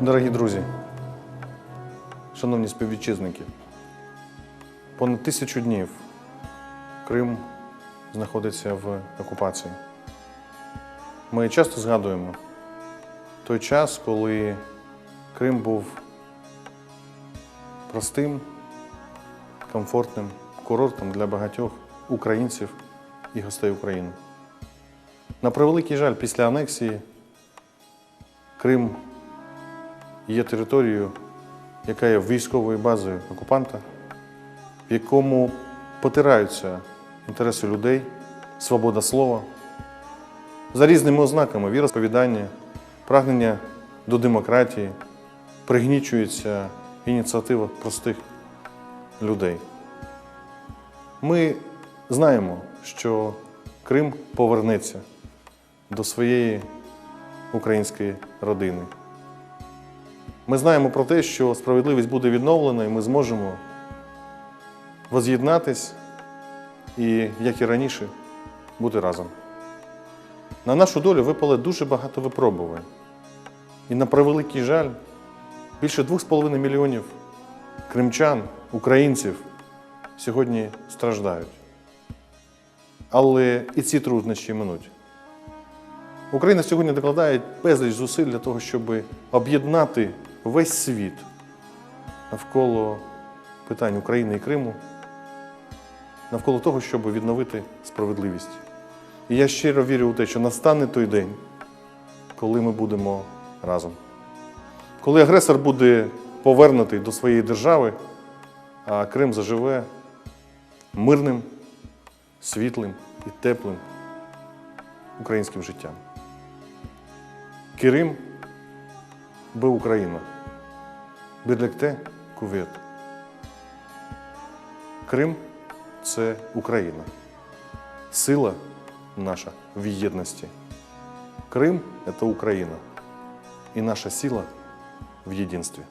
Дорогі друзі, шановні співвітчизники, понад тисячу днів Крим знаходиться в окупації. Ми часто згадуємо той час, коли Крим був простим, комфортним курортом для багатьох українців і гостей України. На превеликий жаль, після анексії Крим є територією, яка є військовою базою окупанта, в якому потираються інтереси людей, свобода слова, за різними ознаками віросповідання, прагнення до демократії, пригнічується ініціатива простих людей. Ми знаємо, що Крим повернеться до своєї української родини. Ми знаємо про те, що справедливість буде відновлена, і ми зможемо воз'єднатись і, як і раніше, бути разом. На нашу долю випало дуже багато випробувань. І на превеликий жаль, більше 2,5 мільйонів кримчан, українців сьогодні страждають. Але і ці труднощі минуть. Україна сьогодні докладає безліч зусиль для того, щоб об'єднати весь світ навколо питань України і Криму, навколо того, щоб відновити справедливість. І я щиро вірю у те, що настане той день, коли ми будемо разом. Коли агресор буде повернутий до своєї держави, а Крим заживе мирним, світлим і теплим українським життям. Керим би Україна. Бірлякте кувет. Крим це Україна. Сила наша в єдності. Крим це Україна. І наша сила в єдинстві.